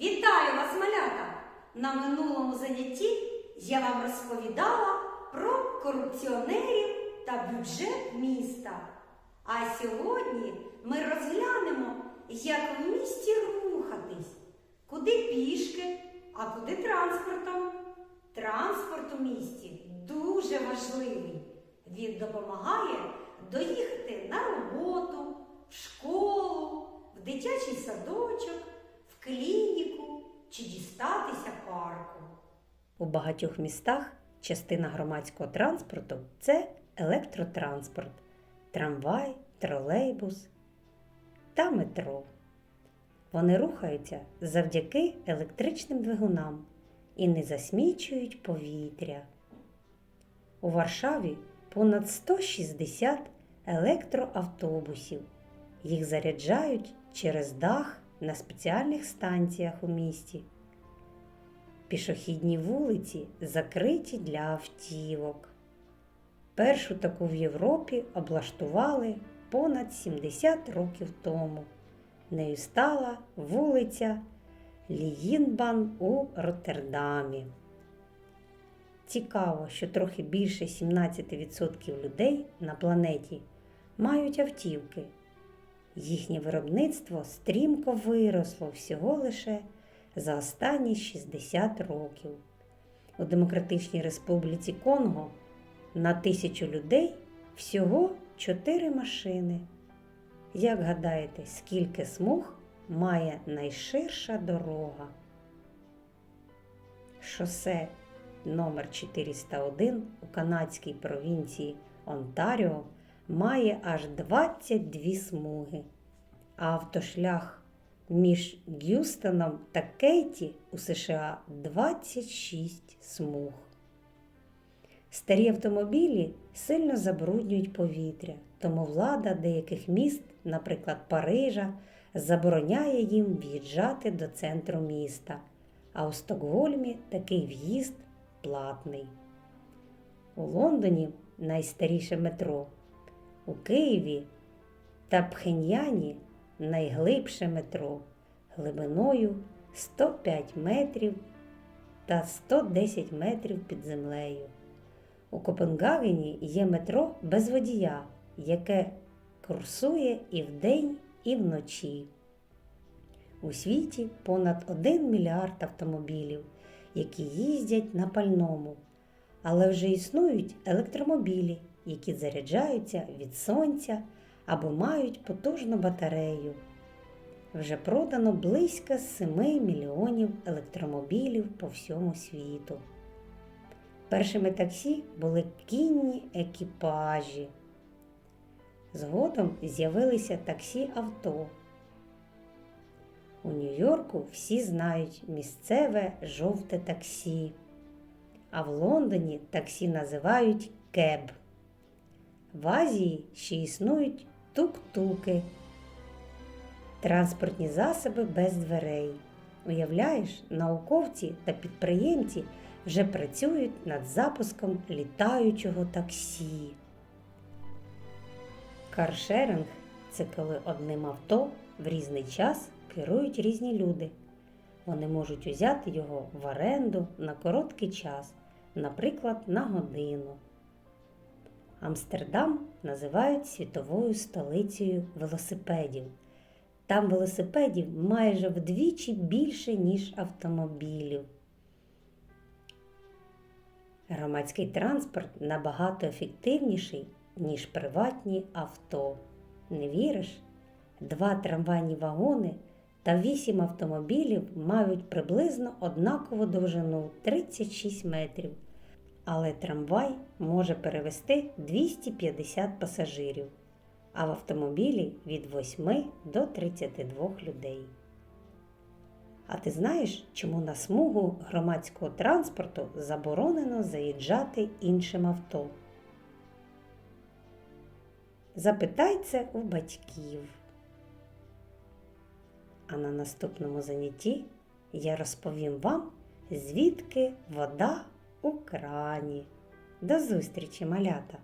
Вітаю вас, малята! На минулому занятті я вам розповідала про корупціонерів та бюджет міста. А сьогодні ми розглянемо, як в місті рухатись, куди пішки, а куди транспортом. Транспорт у місті дуже важливий. Він допомагає доїхати на роботу, в школу, в дитячий садочок, У багатьох містах частина громадського транспорту це електротранспорт, трамвай, тролейбус та метро. Вони рухаються завдяки електричним двигунам і не засмічують повітря. У Варшаві понад 160 електроавтобусів. Їх заряджають через дах на спеціальних станціях у місті. Пішохідні вулиці закриті для автівок. Першу таку в Європі облаштували понад 70 років тому. Нею стала вулиця Ліїнбан у Роттердамі. Цікаво, що трохи більше 17% людей на планеті мають автівки. Їхнє виробництво стрімко виросло всього лише за останні 60 років. У Демократичній Республіці Конго на тисячу людей всього 4 машини. Як гадаєте, скільки смуг має найширша дорога? Шосе номер 401 у канадській провінції Онтаріо має аж 22 смуги, а автошлях між Г'юстоном та Кейті у США 26 смуг. Старі автомобілі сильно забруднюють повітря, тому влада деяких міст, наприклад Парижа, забороняє їм в'їжджати до центру міста, а у Стокгольмі такий в'їзд платний. У Лондоні найстаріше метро, у Києві та Пхеньяні найглибше метро глибиною 105 метрів та 110 метрів під землею. У Копенгагені є метро без водія, яке курсує і вдень, і вночі. У світі понад 1 мільярд автомобілів, які їздять на пальному, але вже існують електромобілі, які заряджаються від сонця або мають потужну батарею. Вже продано близько 7 мільйонів електромобілів по всьому світу. Першими таксі були кінні екіпажі. Згодом з'явилися таксі авто. У Нью-Йорку всі знають місцеве жовте таксі, а в Лондоні таксі називають кеб. В Азії ще існують тук-туки, транспортні засоби без дверей. Уявляєш, науковці та підприємці вже працюють над запуском літаючого таксі. Каршеринг це коли одним авто в різний час керують різні люди. Вони можуть узяти його в оренду на короткий час, наприклад, на годину. Амстердам називають світовою столицею велосипедів. Там велосипедів майже вдвічі більше, ніж автомобілів. Громадський транспорт набагато ефективніший, ніж приватні авто. Не віриш? Два трамвайні вагони та вісім автомобілів мають приблизно однакову довжину 36 метрів, але трамвай може перевести 250 пасажирів, а в автомобілі від 8 до 32 людей. А ти знаєш, чому на смугу громадського транспорту заборонено заїжджати іншим авто? Запитай це у батьків. А на наступному занятті я розповім вам, звідки вода у крані. До зустрічі, малята!